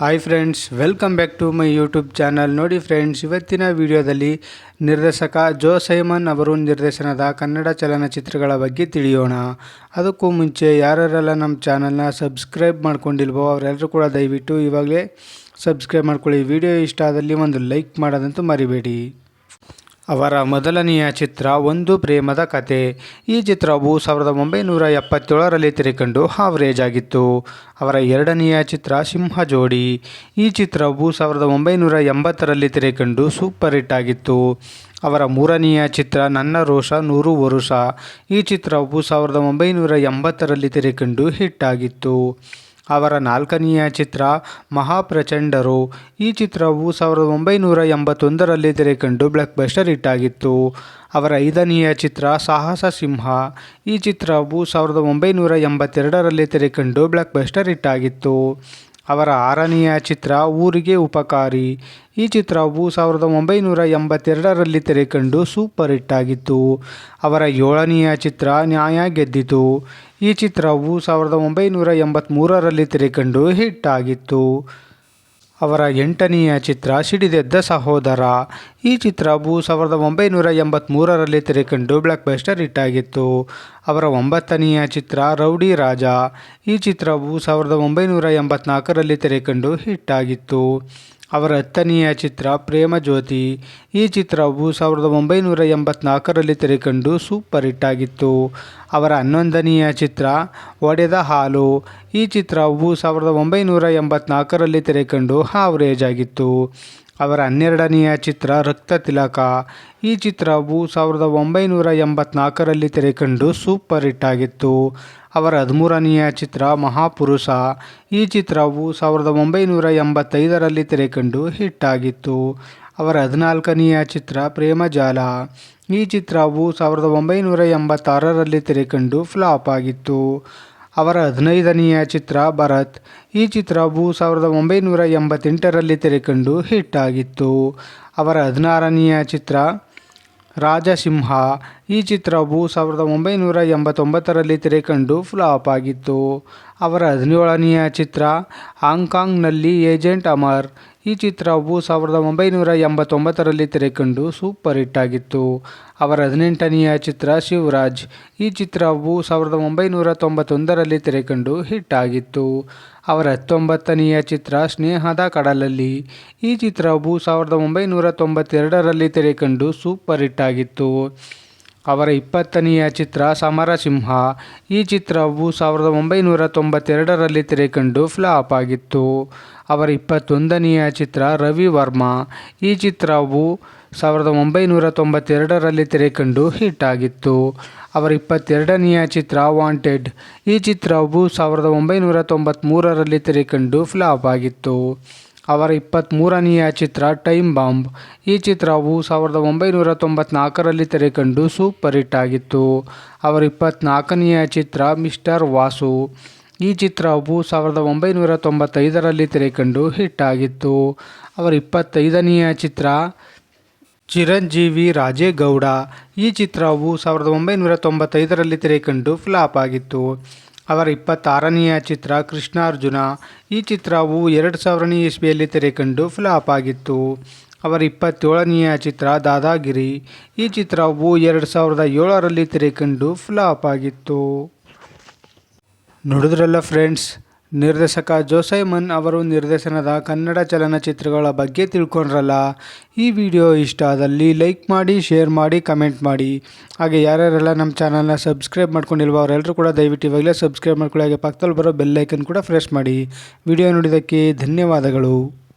Hi friends welcome back to my YouTube channel ನೋಡಿ friends ಇವತ್ತಿನ ವಿಡಿಯೋದಲ್ಲಿ ನಿರ್ದೇಶಕ ಜೋ ಸೈಮನ್ ಅವರು ನಿರ್ದೇಶನದ ಕನ್ನಡ ಚಲನಚಿತ್ರಗಳ ಬಗ್ಗೆ ತಿಳಿಯೋಣ. ಅದಕ್ಕೂ ಮುಂಚೆ ಯಾರ್ಯಾರೆಲ್ಲ ನಮ್ಮ ಚಾನಲ್ನ ಸಬ್ಸ್ಕ್ರೈಬ್ ಮಾಡ್ಕೊಂಡಿಲ್ವೋ ಅವರೆಲ್ಲರೂ ಕೂಡ ದಯವಿಟ್ಟು ಇವಾಗಲೇ ಸಬ್ಸ್ಕ್ರೈಬ್ ಮಾಡ್ಕೊಳ್ಳಿ. ವಿಡಿಯೋ ಇಷ್ಟ ಆದಲ್ಲಿ ಒಂದು ಲೈಕ್ ಮಾಡೋದಂತೂ ಮರಿಬೇಡಿ. ಅವರ ಮೊದಲನೆಯ ಚಿತ್ರ ಒಂದು ಪ್ರೇಮದ ಕತೆ. ಈ ಚಿತ್ರವು ಸಾವಿರದ ಒಂಬೈನೂರ ಎಪ್ಪತ್ತೇಳರಲ್ಲಿ ತೆರೆಕಂಡು ಹಾವರೇಜ್ ಆಗಿತ್ತು. ಅವರ ಎರಡನೆಯ ಚಿತ್ರ ಸಿಂಹ ಜೋಡಿ. ಈ ಚಿತ್ರವು ಸಾವಿರದ ಒಂಬೈನೂರ ಎಂಬತ್ತರಲ್ಲಿ ತೆರೆಕಂಡು ಸೂಪರ್ ಹಿಟ್ ಆಗಿತ್ತು. ಅವರ ಮೂರನೆಯ ಚಿತ್ರ ನನ್ನ ರೋಷ ನೂರು ವರುಷ. ಈ ಚಿತ್ರವು ಸಾವಿರದ ಒಂಬೈನೂರ ಎಂಬತ್ತರಲ್ಲಿ ತೆರೆಕಂಡು ಹಿಟ್ ಆಗಿತ್ತು. ಅವರ ನಾಲ್ಕನೆಯ ಚಿತ್ರ ಮಹಾಪ್ರಚಂಡರು. ಈ ಚಿತ್ರವು ಸಾವಿರದ ಒಂಬೈನೂರ ಎಂಬತ್ತೊಂದರಲ್ಲಿ ತೆರೆಕಂಡು ಬ್ಲಾಕ್ ಬಸ್ಟರ್ ಅವರ ಐದನೆಯ ಚಿತ್ರ ಸಾಹಸ ಸಿಂಹ. ಈ ಚಿತ್ರವು ಸಾವಿರದ ಒಂಬೈನೂರ ಎಂಬತ್ತೆರಡರಲ್ಲಿ ತೆರೆಕಂಡು ಬ್ಲಾಕ್ ಬಸ್ಟರ್ ಅವರ ಆರನೆಯ ಚಿತ್ರ ಊರಿಗೆ ಉಪಕಾರಿ. ಈ ಚಿತ್ರವು ಸಾವಿರದ ಒಂಬೈನೂರ ಎಂಬತ್ತೆರಡರಲ್ಲಿ ತೆರೆಕಂಡು ಸೂಪರ್ ಹಿಟ್ ಆಗಿತ್ತು. ಅವರ ಏಳನೆಯ ಚಿತ್ರ ನ್ಯಾಯ ಗೆದ್ದಿತು. ಈ ಚಿತ್ರವು ಸಾವಿರದ ಒಂಬೈನೂರ ಎಂಬತ್ತ್ಮೂರರಲ್ಲಿ ತೆರೆಕಂಡು ಹಿಟ್ ಆಗಿತ್ತು. ಅವರ ಎಂಟನೆಯ ಚಿತ್ರ ಸಿಡಿದೆದ್ದ ಸಹೋದರ. ಈ ಚಿತ್ರವು ಸಾವಿರದ ಒಂಬೈನೂರ ಎಂಬತ್ತ್ಮೂರರಲ್ಲಿ ತೆರೆಕಂಡು ಬ್ಲಾಕ್ ಬಸ್ಟರ್ ಹಿಟ್ ಆಗಿತ್ತು ಅವರ ಒಂಬತ್ತನೆಯ ಚಿತ್ರ ರೌಡಿ ರಾಜ. ಈ ಚಿತ್ರವು ಸಾವಿರದ ಒಂಬೈನೂರ ಎಂಬತ್ನಾಲ್ಕರಲ್ಲಿ ತೆರೆಕಂಡು ಹಿಟ್ ಆಗಿತ್ತು ಅವರ ಹತ್ತನೆಯ ಚಿತ್ರ ಪ್ರೇಮ ಜ್ಯೋತಿ. ಈ ಚಿತ್ರವು ಸಾವಿರದ ಒಂಬೈನೂರ ಎಂಬತ್ನಾಲ್ಕರಲ್ಲಿ ತೆರೆಕಂಡು ಸೂಪರ್ ಹಿಟ್ ಆಗಿತ್ತು. ಅವರ ಹನ್ನೊಂದನೆಯ ಚಿತ್ರ ಒಡೆದ ಹಾಲು. ಈ ಚಿತ್ರವು ಸಾವಿರದ ಒಂಬೈನೂರ ಎಂಬತ್ನಾಲ್ಕರಲ್ಲಿ ತೆರೆಕಂಡು ಹಾವರೇಜ್ ಆಗಿತ್ತು. ಅವರ ಹನ್ನೆರಡನೆಯ ಚಿತ್ರ ರಕ್ತ ತಿಲಕ. ಈ ಚಿತ್ರವು ಸಾವಿರದ ಒಂಬೈನೂರ ಎಂಬತ್ನಾಲ್ಕರಲ್ಲಿ ತೆರೆಕಂಡು ಸೂಪರ್ ಹಿಟ್ ಆಗಿತ್ತು. ಅವರ ಹದಿಮೂರನೆಯ ಚಿತ್ರ ಮಹಾಪುರುಷ. ಈ ಚಿತ್ರವು ಸಾವಿರದ ಒಂಬೈನೂರ ಎಂಬತ್ತೈದರಲ್ಲಿ ತೆರೆಕಂಡು ಹಿಟ್ ಆಗಿತ್ತು. ಅವರ ಹದಿನಾಲ್ಕನೆಯ ಚಿತ್ರ ಪ್ರೇಮಜಾಲ ಈ ಚಿತ್ರವು ಸಾವಿರದ ಒಂಬೈನೂರ ಎಂಬತ್ತಾರರಲ್ಲಿ ತೆರೆಕಂಡು ಫ್ಲಾಪ್ ಆಗಿತ್ತು. ಅವರ ಹದಿನೈದನೆಯ ಚಿತ್ರ ಭರತ್. ಈ ಚಿತ್ರವು ಸಾವಿರದ ಒಂಬೈನೂರ ಎಂಬತ್ತೆಂಟರಲ್ಲಿ ತೆರೆಕಂಡು ಹಿಟ್ ಆಗಿತ್ತು. ಅವರ ಹದಿನಾರನೆಯ ಚಿತ್ರ ರಾಜಸಿಂಹ. ಈ ಚಿತ್ರವು ಸಾವಿರದ ಒಂಬೈನೂರ ಎಂಬತ್ತೊಂಬತ್ತರಲ್ಲಿ ತೆರೆಕಂಡು ಫ್ಲಾಪ್ ಆಗಿತ್ತು. ಅವರ ಹದಿನೇಳನೆಯ ಚಿತ್ರ ಹಾಂಗ್ಕಾಂಗ್ನಲ್ಲಿ ಏಜೆಂಟ್ ಅಮರ್. ಈ ಚಿತ್ರವು ಸಾವಿರದ ಒಂಬೈನೂರ ಎಂಬತ್ತೊಂಬತ್ತರಲ್ಲಿ ತೆರೆಕಂಡು ಸೂಪರ್ ಹಿಟ್ ಆಗಿತ್ತು. ಅವರ ಹದಿನೆಂಟನೆಯ ಚಿತ್ರ ಶಿವರಾಜ್. ಈ ಚಿತ್ರವು ಸಾವಿರದ ಒಂಬೈನೂರ ತೊಂಬತ್ತೊಂದರಲ್ಲಿ ತೆರೆಕಂಡು ಹಿಟ್ ಆಗಿತ್ತು. ಅವರ ಹತ್ತೊಂಬತ್ತನೆಯ ಚಿತ್ರ ಸ್ನೇಹದ ಕಡಲಲ್ಲಿ. ಈ ಚಿತ್ರವು ಸಾವಿರದ ಒಂಬೈನೂರ ತೊಂಬತ್ತೆರಡರಲ್ಲಿ ತೆರೆಕಂಡು ಸೂಪರ್ ಹಿಟ್ ಆಗಿತ್ತು. ಅವರ ಇಪ್ಪತ್ತನೆಯ ಚಿತ್ರ ಸಮರಸಿಂಹ. ಈ ಚಿತ್ರವು ಸಾವಿರದ ಒಂಬೈನೂರ ತೊಂಬತ್ತೆರಡರಲ್ಲಿ ತೆರೆಕಂಡು ಫ್ಲಾಪ್ ಆಗಿತ್ತು. ಅವರ ಇಪ್ಪತ್ತೊಂದನೆಯ ಚಿತ್ರ ರವಿ ವರ್ಮಾ ಈ ಚಿತ್ರವು ಸಾವಿರದ ಒಂಬೈನೂರ ತೊಂಬತ್ತೆರಡರಲ್ಲಿ ತೆರೆಕಂಡು ಹಿಟ್ ಆಗಿತ್ತು. ಅವರ ಇಪ್ಪತ್ತೆರಡನೆಯ ಚಿತ್ರ ವಾಂಟೆಡ್ ಈ ಚಿತ್ರವು ಸಾವಿರದ ಒಂಬೈನೂರ ತೊಂಬತ್ತ್ಮೂರರಲ್ಲಿ ತೆರೆಕಂಡು ಫ್ಲಾಪ್ ಆಗಿತ್ತು. ಅವರ ಇಪ್ಪತ್ತ್ಮೂರನೆಯ ಚಿತ್ರ ಟೈಮ್ ಬಾಂಬ್ ಈ ಚಿತ್ರವು ಸಾವಿರದ ಒಂಬೈನೂರ ತೊಂಬತ್ನಾಲ್ಕರಲ್ಲಿ ತೆರೆಕಂಡು ಸೂಪರ್ ಹಿಟ್ ಆಗಿತ್ತು. ಅವರ ಇಪ್ಪತ್ತ್ನಾಲ್ಕನೆಯ ಚಿತ್ರ ಮಿಸ್ಟರ್ ವಾಸು ಈ ಚಿತ್ರವು ಸಾವಿರದ ಒಂಬೈನೂರ ತೊಂಬತ್ತೈದರಲ್ಲಿ ತೆರೆಕಂಡು ಹಿಟ್ ಆಗಿತ್ತು. ಅವರ ಇಪ್ಪತ್ತೈದನೆಯ ಚಿತ್ರ ಚಿರಂಜೀವಿ ರಾಜೇಗೌಡ. ಈ ಚಿತ್ರವು ಸಾವಿರದ ಒಂಬೈನೂರ ತೊಂಬತ್ತೈದರಲ್ಲಿ ತೆರೆಕಂಡು ಫ್ಲಾಪ್ ಆಗಿತ್ತು. ಅವರ ಇಪ್ಪತ್ತಾರನೆಯ ಚಿತ್ರ ಕೃಷ್ಣಾರ್ಜುನ. ಈ ಚಿತ್ರವು ಎರಡು ಸಾವಿರನೇ ಇಸ್ವಿಯಲ್ಲಿ ತೆರೆಕಂಡು ಫ್ಲಾಪ್ ಆಗಿತ್ತು. ಅವರ ಇಪ್ಪತ್ತೇಳನೆಯ ಚಿತ್ರ ದಾದಾಗಿರಿ. ಈ ಚಿತ್ರವು ಎರಡು ಸಾವಿರದ ಏಳರಲ್ಲಿ ತೆರೆಕಂಡು ಫ್ಲಾಪ್ ಆಗಿತ್ತು. ನೋಡಿದ್ರಲ್ಲ ಫ್ರೆಂಡ್ಸ್ ನಿರ್ದೇಶಕ ಜೋಸೈಮನ್ ಅವರು ನಿರ್ದೇಶನದ ಕನ್ನಡ ಚಲನಚಿತ್ರಗಳ ಬಗ್ಗೆ ತಿಳ್ಕೊಂಡ್ರಲ್ಲ? ಈ ವಿಡಿಯೋ ಇಷ್ಟ ಆದಲ್ಲಿ ಲೈಕ್ ಮಾಡಿ, ಶೇರ್ ಮಾಡಿ, ಕಮೆಂಟ್ ಮಾಡಿ. ಹಾಗೆ ಯಾರ್ಯಾರೆಲ್ಲ ನಮ್ಮ ಚಾನಲ್ನ ಸಬ್ಸ್ಕ್ರೈಬ್ ಮಾಡ್ಕೊಂಡಿಲ್ವೋ ಅವರೆಲ್ಲರೂ ಕೂಡ ದಯವಿಟ್ಟು ಇವಾಗಲೇ ಸಬ್ಸ್ಕ್ರೈಬ್ ಮಾಡ್ಕೊಳ್ಳಿ. ಹಾಗೆ ಪಕ್ಕದಲ್ಲಿ ಬರೋ ಬೆಲ್ಲೈಕನ್ ಕೂಡ ಫ್ರೆಶ್ ಮಾಡಿ. ವಿಡಿಯೋ ನೋಡಿದ್ದಕ್ಕೆ ಧನ್ಯವಾದಗಳು.